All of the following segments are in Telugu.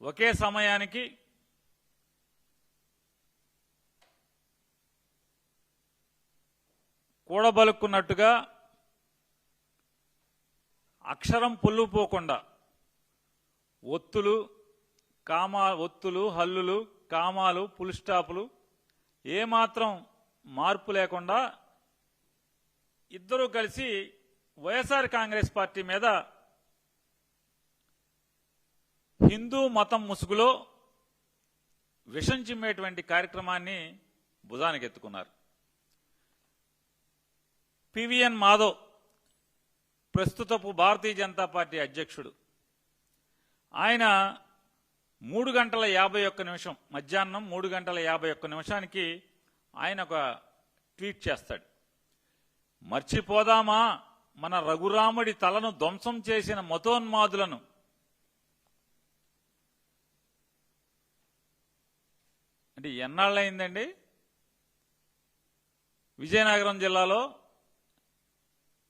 ఒకే సమయానికి కూడబలుక్కున్నట్టుగా అక్షరం పొల్లుపోకుండా ఒత్తులు కామా ఒత్తులు హల్లులు కామాలు పుల్ స్టాపులు ఏమాత్రం మార్పు లేకుండా ఇద్దరూ కలిసి వైఎస్ఆర్ కాంగ్రెస్ పార్టీ మీద హిందూ మతం ముసుగులో విషం చిమ్మేటువంటి కార్యక్రమాన్ని భుజానికి ఎత్తుకున్నారు. పివిఎన్ మాధవ్ ప్రస్తుతపు భారతీయ జనతా పార్టీ అధ్యక్షుడు. ఆయన మూడు గంటల యాభై ఒక్క నిమిషం మధ్యాహ్నం మూడు గంటల యాభై ఒక్క నిమిషానికి ఆయన ఒక ట్వీట్ చేస్తాడు. మర్చిపోదామా? మన రఘురాముడి తలను ధ్వంసం చేసిన మతోన్మాదులను అంటే ఎన్నాళ్ళయిందండి? విజయనగరం జిల్లాలో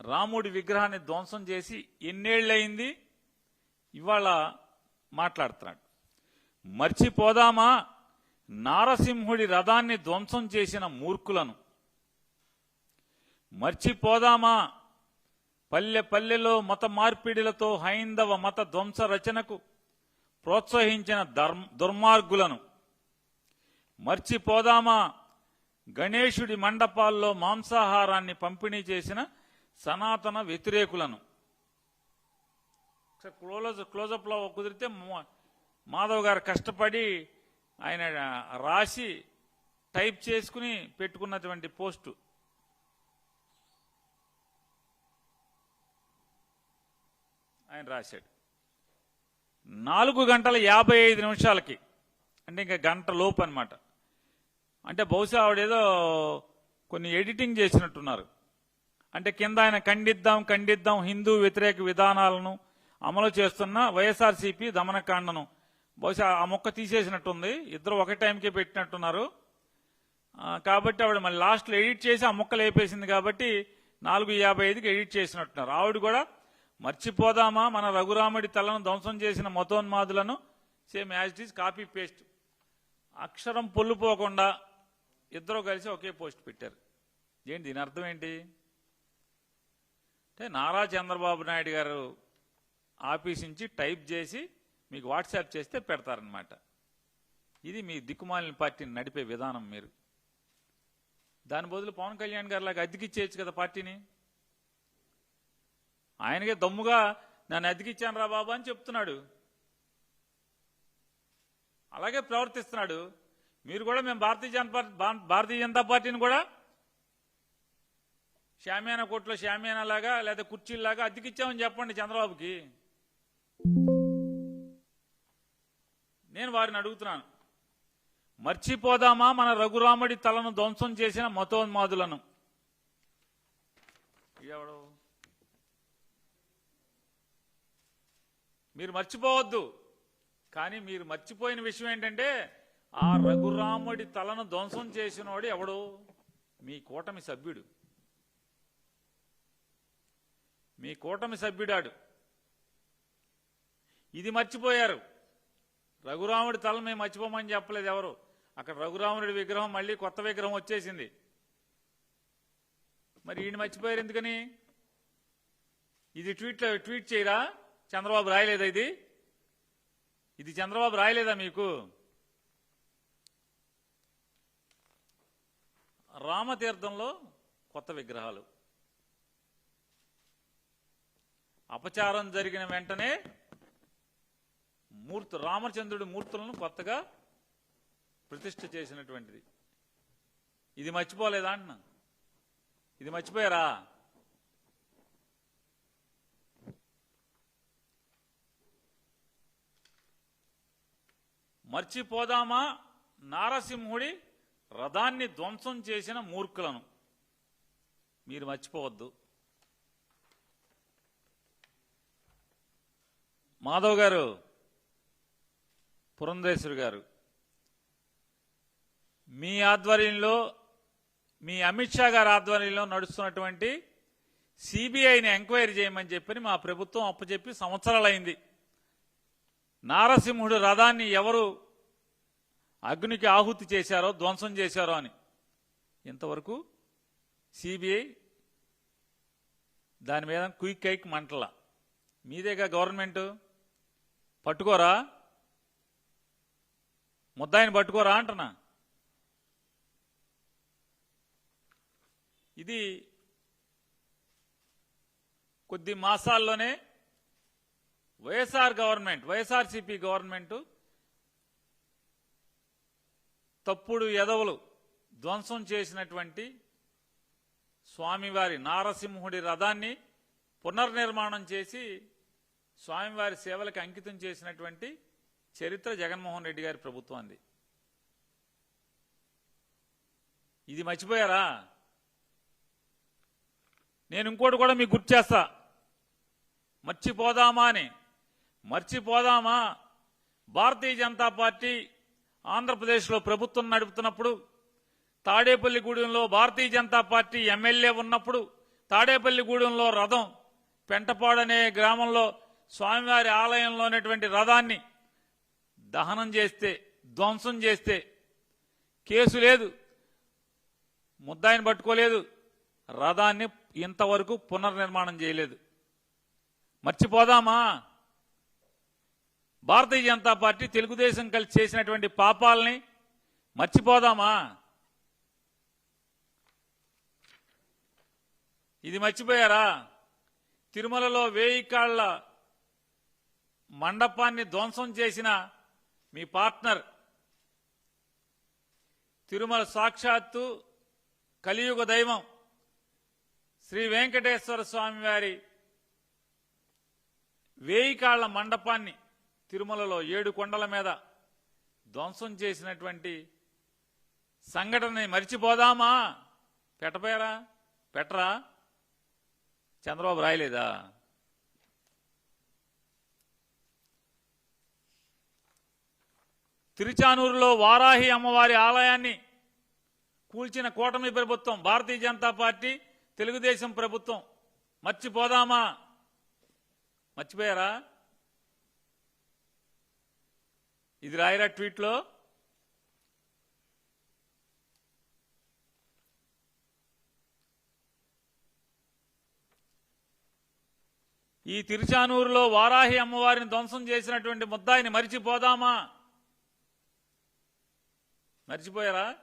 రాముడి విగ్రహాన్ని ధ్వంసం చేసి ఎన్నేళ్ళయింది? ఇవాళ మాట్లాడుతున్నాడు. మర్చిపోదామా? నారసింహుడి రథాన్ని ధ్వంసం చేసిన మూర్ఖులను. మర్చిపోదామా? పల్లె పల్లెలో మత మార్పిడిలతో హైందవ మత ధ్వంస రచనకు ప్రోత్సహించిన దుర్మార్గులను. మర్చిపోదామా? గణేశుడి మండపాల్లో మాంసాహారాన్ని పంపిణీ చేసిన సనాతన వ్యతిరేకులను. క్లోజ్ క్లోజప్లో కుదిరితే మాధవ్ గారు కష్టపడి ఆయన రాసి టైప్ చేసుకుని పెట్టుకున్నటువంటి పోస్టు. ఆయన రాశాడు. నాలుగు గంటల యాభై ఐదు నిమిషాలకి అంటే ఇంకా గంట లోపు అనమాట అంటే బహుశా ఆవిడేదో కొన్ని ఎడిటింగ్ చేసినట్టున్నారు. అంటే కింద ఆయన ఖండిద్దాం ఖండిద్దాం హిందూ వ్యతిరేక విధానాలను అమలు చేస్తున్న వైఎస్ఆర్సీపీ దమనకాండను. బహుశా ఆ మొక్క తీసేసినట్టుంది. ఇద్దరు ఒక టైంకే పెట్టినట్టున్నారు. కాబట్టి ఆవిడ మళ్ళీ లాస్ట్లో ఎడిట్ చేసి ఆ మొక్క వేపేసింది కాబట్టి నాలుగు యాభై ఐదుకి ఎడిట్ చేసినట్టున్నారు. ఆవిడ కూడా మర్చిపోదామా మన రఘురాముడి తలను ధ్వంసం చేసిన మతోన్మాదులను same as it is copy paste అక్షరం పొల్లుపోకుండా ఇద్దరు కలిసి ఒకే పోస్ట్ పెట్టారు. ఏంటి దీని అర్థం ఏంటి? అంటే నారా చంద్రబాబు నాయుడు గారు ఆఫీస్ నుంచి టైప్ చేసి మీకు వాట్సాప్ చేస్తే పెడతారనమాట ఇది మీ దిక్కుమాలిన పార్టీని నడిపే విధానం మీరు. దాని బదులు పవన్ కళ్యాణ్ గారు లాగా అద్దెకిచ్చేయచ్చు కదా పార్టీని? ఆయనకే దమ్ముగా నన్ను అద్దెకిచ్చాను రా బాబా అని చెప్తున్నాడు. అలాగే ప్రవర్తిస్తున్నాడు. మీరు కూడా మేము భారతీయ జనతా భా- భారతీయ జనతా పార్టీని కూడా షామియానా కోట్లో షామియానా లాగా లేదా కుర్చీలాగా అద్దెకిచ్చామని చెప్పండి చంద్రబాబుకి. నేను వారిని అడుగుతున్నాను. మర్చిపోదామా మన రఘురాముడి తలను ధ్వంసం చేసిన మతోన్మాదులను? ఎవడు మీరు మర్చిపోవద్దు. కానీ మీరు మర్చిపోయిన విషయం ఏంటంటే ఆ రఘురాముడి తలను ధ్వంసం చేసినోడు ఎవడు? మీ కూటమి సభ్యుడు. మీ కూటమి సభ్యుడాడు. ఇది మర్చిపోయారు. రఘురాముడి తలను మేము మర్చిపోమని చెప్పలేదు ఎవరు? అక్కడ రఘురాముడి విగ్రహం మళ్ళీ కొత్త విగ్రహం వచ్చేసింది. మరి ఈయన మర్చిపోయారు ఎందుకని? ఇది ట్వీట్ ట్వీట్ చేయరా? చంద్రబాబు రాయలేదా ఇది? ఇది చంద్రబాబు రాయలేదా మీకు? రామతీర్థంలో కొత్త విగ్రహాలు. అపచారం జరిగిన వెంటనే మూర్తి రామచంద్రుడి మూర్తులను కొత్తగా ప్రతిష్ఠ చేసినటువంటిది. ఇది మర్చిపోలేదా అన్న ఇది మర్చిపోయారా? మర్చిపోదామా? నారసింహుడి రథాన్ని ధ్వంసం చేసిన మూర్ఖులను. మీరు మర్చిపోవద్దు. మాధవ్ గారు పురంధేశ్వరి గారు మీ ఆధ్వర్యంలో మీ అమిత్ షా గారి ఆధ్వర్యంలో నడుస్తున్నటువంటి సిబిఐని ఎంక్వైరీ చేయమని చెప్పని మా ప్రభుత్వం అప్పచెప్పి సంవత్సరాలైంది. నారసింహుడు రథాన్ని ఎవరు అగ్నికి ఆహుతి చేశారో ధ్వంసం చేశారో అని. ఇంతవరకు సిబిఐ దాని మీద క్విక్ ఐక్ మంటల. మీదేగా గవర్నమెంట్? పట్టుకోరా? ముద్దాయిని పట్టుకోరా అంటున్నా. ఇది కొద్ది మాసాల్లోనే వైఎస్ఆర్ గవర్నమెంట్ వైఎస్ఆర్సిపి గవర్నమెంటు తప్పుడు ఎదవలు ధ్వంసం చేసినటువంటి స్వామివారి నారసింహుడి రథాన్ని పునర్నిర్మాణం చేసి స్వామివారి సేవలకు అంకితం చేసినటువంటి చరిత్ర జగన్మోహన్ రెడ్డి గారి ప్రభుత్వాన్ని ఇది మర్చిపోయారా? నేను ఇంకోటి కూడా మీకు గుర్తు చేస్తా. మర్చిపోదామా అని. మర్చిపోదామా? భారతీయ జనతా పార్టీ ఆంధ్రప్రదేశ్లో ప్రభుత్వం నడుపుతున్నప్పుడు తాడేపల్లిగూడెంలో భారతీయ జనతా పార్టీ ఎమ్మెల్యే ఉన్నప్పుడు తాడేపల్లిగూడెంలో రథం పెంటపాడనే గ్రామంలో స్వామివారి ఆలయంలో ఉన్నటువంటి రథాన్ని దహనం చేస్తే ధ్వంసం చేస్తే కేసు లేదు ముద్దాయిని పట్టుకోలేదు రథాన్ని ఇంతవరకు పునర్నిర్మాణం చేయలేదు. మర్చిపోదామా? భారతీయ జనతా పార్టీ తెలుగుదేశం కలిసి చేసినటువంటి పాపాలని మర్చిపోదామా? ఇది మర్చిపోయారా? తిరుమలలో వేయి కాళ్ళ మండపాన్ని ధ్వంసం చేసిన మీ పార్ట్నర్ తిరుమల సాక్షాత్తు కలియుగ దైవం శ్రీ వెంకటేశ్వర స్వామి వారి వేయి కాళ్ళ మండపాన్ని తిరుమలలో ఏడు కొండల మీద ధ్వంసం చేసినటువంటి సంఘటనని మరిచిపోదామా? పెట్టపోయారా పెట్టరా? చంద్రబాబు రాయలేదా? తిరుచానూరులో వారాహి అమ్మవారి ఆలయాన్ని కూల్చిన కూటమి ప్రభుత్వం భారతీయ జనతా పార్టీ తెలుగుదేశం ప్రభుత్వం మర్చిపోదామా? మర్చిపోయారా? ఇది రాయరా ట్వీట్లో? ఈ తిరుచానూరులో వారాహి అమ్మవారిని ధ్వంసం చేసినటువంటి ముద్దాయిని మరిచిపోదామా? మర్చిపోయారా?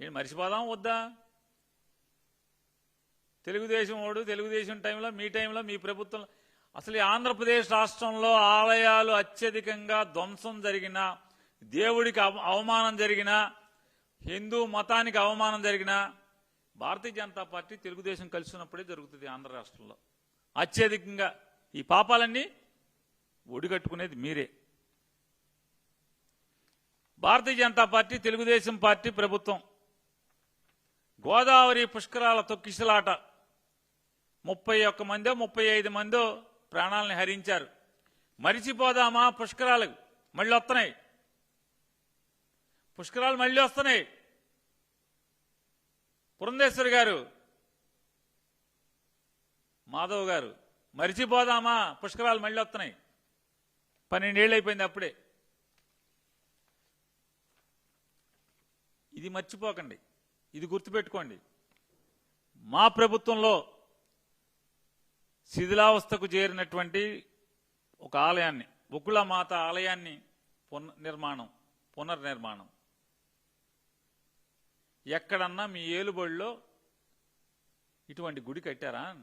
నేను మర్చిపోదాం వద్దా? తెలుగుదేశం వాడు తెలుగుదేశం టైంలో మీ టైంలో మీ ప్రభుత్వం అసలు ఈ ఆంధ్రప్రదేశ్ రాష్ట్రంలో ఆలయాలు అత్యధికంగా ధ్వంసం జరిగిన దేవుడికి అవ- అవమానం జరిగిన హిందూ మతానికి అవమానం జరిగిన భారతీయ జనతా పార్టీ తెలుగుదేశం కలిసి ఉన్నప్పుడే జరుగుతుంది ఆంధ్ర రాష్ట్రంలో. అత్యధికంగా ఈ పాపాలన్నీ ఒడిగట్టుకునేది మీరే. భారతీయ జనతా పార్టీ తెలుగుదేశం పార్టీ ప్రభుత్వం గోదావరి పుష్కరాల తొక్కిసలాట ముప్పై ఒక్క మందో ముప్పై ఐదు మందో ప్రాణాలని హరించారు. మరిచిపోదామా పుష్కరాలు మళ్ళీ వస్తున్నాయి. పుష్కరాలు మళ్ళీ వస్తున్నాయి. పురంధేశ్వరి గారు మాధవ్ గారు మరిచిపోదామా పుష్కరాలు మళ్ళీ వస్తున్నాయి. పన్నెండేళ్ళు అయిపోయింది అప్పుడే. ఇది మర్చిపోకండి. ఇది గుర్తుపెట్టుకోండి. మా ప్రభుత్వంలో శిథిలావస్థకు చేరినటువంటి ఒక ఆలయాన్ని మాత ఆలయాన్ని పునర్నిర్మాణం పునర్నిర్మాణం. ఎక్కడన్నా మీ ఏలుబడిలో ఇటువంటి గుడి కట్టారా?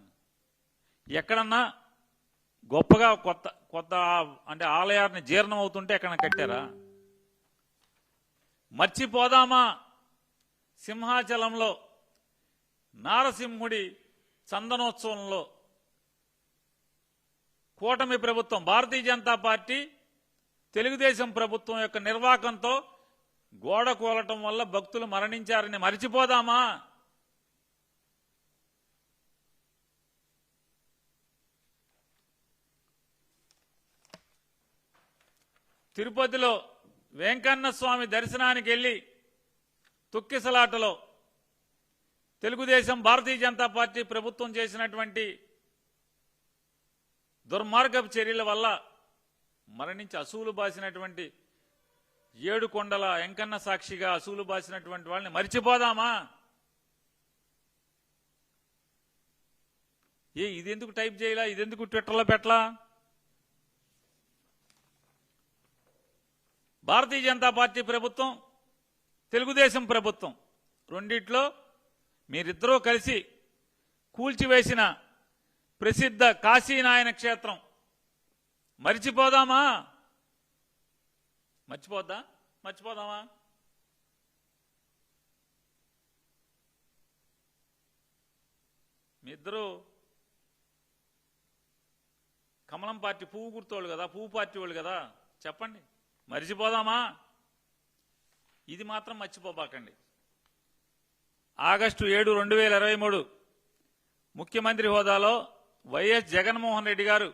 ఎక్కడన్నా గొప్పగా కొత్త కొత్త అంటే ఆలయాన్ని జీర్ణం అవుతుంటే ఎక్కడ కట్టారా? మర్చిపోదామా? సింహాచలంలో నారసింహుడి చందనోత్సవంలో కూటమి ప్రభుత్వం భారతీయ జనతా పార్టీ తెలుగుదేశం ప్రభుత్వం యొక్క నిర్వాకంతో గోడ కూలటం వల్ల భక్తులు మరణించారని మర్చిపోదామా? తిరుపతిలో వెంకన్న స్వామి దర్శనానికి వెళ్ళి తొక్కిసలాటలో తెలుగుదేశం భారతీయ జనతా పార్టీ ప్రభుత్వం చేసినటువంటి దుర్మార్గపు చర్యల వల్ల మరణించి అసూలు బాసినటువంటి ఏడు కొండల ఎంకన్న సాక్షిగా అసూలు బాసినటువంటి వాళ్ళని మర్చిపోదామా? ఏ ఇది ఎందుకు టైప్ చేయలా? ఇది ఎందుకు ట్విట్టర్లో పెట్టలా? భారతీయ జనతా పార్టీ ప్రభుత్వం తెలుగుదేశం ప్రభుత్వం రెండిట్లో మీరిద్దరూ కలిసి కూల్చివేసిన ప్రసిద్ధ కాశీనాయన క్షేత్రం. మరిచిపోదామా? మర్చిపోద్దా? మర్చిపోదామా? మీ ఇద్దరు కమలం పార్టీ పువ్వు గుర్తోళ్ళు కదా పువ్వు పార్టీ వాళ్ళు కదా? చెప్పండి. మరిచిపోదామా? ఇది మాత్రం మర్చిపోబాకండి. ఆగస్టు ఏడు రెండు వేల ఇరవై మూడు ముఖ్యమంత్రి హోదాలో వైఎస్ జగన్మోహన్ రెడ్డి గారు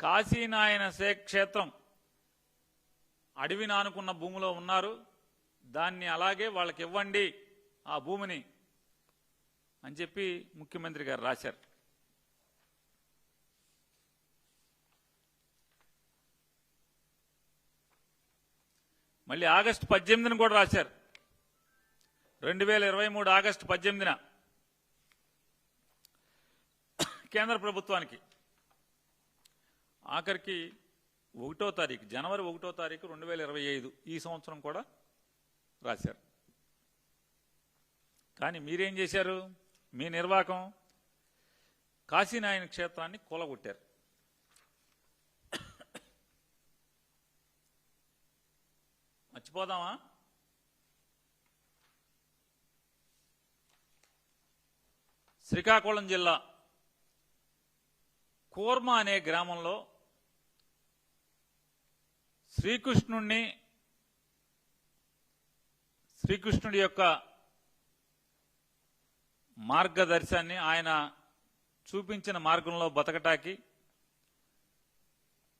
కాశీనాయన శే- క్షేత్రం అడవిని ఆనుకున్న భూమిలో ఉన్నారు. దాన్ని అలాగే వాళ్ళకి ఇవ్వండి ఆ భూమిని అని చెప్పి ముఖ్యమంత్రి గారు రాశారు. మళ్ళీ ఆగస్టు పద్దెనిమిదిని కూడా రాశారు. రెండు వేల ఇరవై మూడు ఆగస్టు పద్దెనిమిదిన కేంద్ర ప్రభుత్వానికి. ఆఖరికి ఒకటో తారీఖు జనవరి ఒకటో తారీఖు రెండు వేల ఇరవై ఐదు ఈ సంవత్సరం కూడా రాశారు. కానీ మీరేం చేశారు? మీ నిర్వాకం కాశీనాయన క్షేత్రాన్ని కూలగొట్టారు. మర్చిపోదామా? శ్రీకాకుళం జిల్లా కూర్మ అనే గ్రామంలో శ్రీకృష్ణుణ్ణి శ్రీకృష్ణుడి యొక్క మార్గదర్శాన్ని ఆయన చూపించిన మార్గంలో బతకటాకి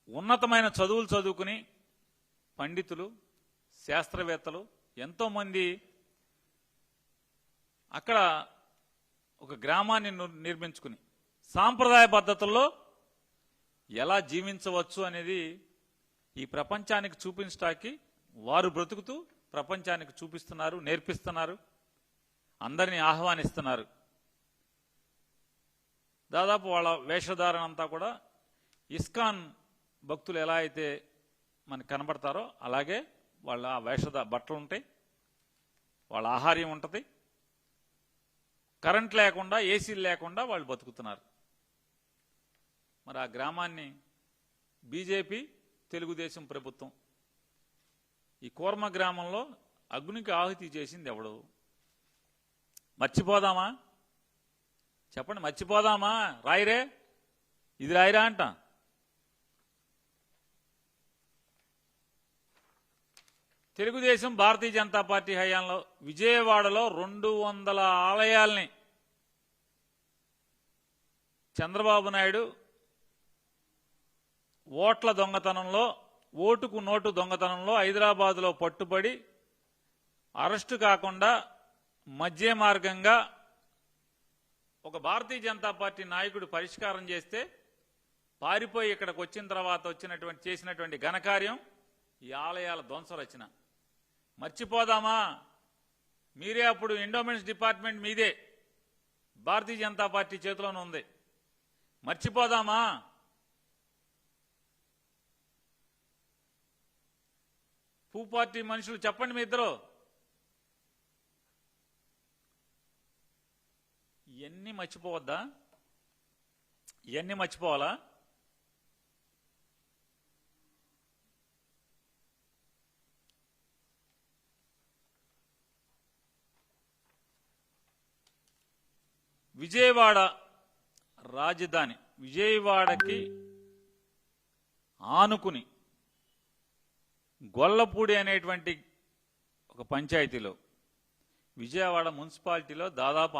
ఉన్నతమైన చదువులు చదువుకుని పండితులు శాస్త్రవేత్తలు ఎంతోమంది అక్కడ ఒక గ్రామాన్ని నిర్మించుకుని సాంప్రదాయ పద్ధతుల్లో ఎలా జీవించవచ్చు అనేది ఈ ప్రపంచానికి చూపించటానికి వారు బ్రతుకుతూ ప్రపంచానికి చూపిస్తున్నారు నేర్పిస్తున్నారు అందరినీ ఆహ్వానిస్తున్నారు. దాదాపు వాళ్ళ వేషధారణ అంతా కూడా ఇస్కాన్ భక్తులు ఎలా అయితే మనకు కనబడతారో అలాగే వాళ్ళ వేషధ బట్టలు ఉంటాయి వాళ్ళ ఆహార్యం ఉంటుంది. కరెంట్ లేకుండా ఏసీలు లేకుండా వాళ్ళు బతుకుతున్నారు. మరి ఆ గ్రామాన్ని బీజేపీ తెలుగుదేశం ప్రభుత్వం ఈ కూర్మ గ్రామంలో అగ్నికి ఆహుతి చేసింది ఎవడు? మర్చిపోదామా? చెప్పండి మర్చిపోదామా? రాయిరే ఇది రాయిరా అంట. తెలుగుదేశం భారతీయ జనతా పార్టీ హయాంలో విజయవాడలో రెండు వందల ఆలయాల్ని చంద్రబాబు నాయుడు ఓట్ల దొంగతనంలో ఓటుకు నోటు దొంగతనంలో హైదరాబాద్లో పట్టుబడి అరెస్టు కాకుండా మధ్య మార్గంగా ఒక భారతీయ జనతా పార్టీ నాయకుడు పరిష్కారం చేస్తే పారిపోయి ఇక్కడికి వచ్చిన తర్వాత వచ్చినటువంటి చేసినటువంటి ఘనకార్యం ఈ ఆలయాల ధ్వంస రచన. మర్చిపోదామా? మీరే అప్పుడు ఎండోమెంట్స్ డిపార్ట్మెంట్ మీదే. భారతీయ జనతా పార్టీ చేతిలోనే ఉంది. మర్చిపోదామా? పూ పార్టీ మనుషులు చెప్పండి మీ ఇద్దరు. ఇవన్నీ మర్చిపోవద్దా? ఇవన్నీ మర్చిపోవాలా? విజయవాడ రాజధాని. విజయవాడకి ఆనుకుని గొల్లపూడి అనేటువంటి ఒక పంచాయతీలో విజయవాడ మున్సిపాలిటీలో దాదాపు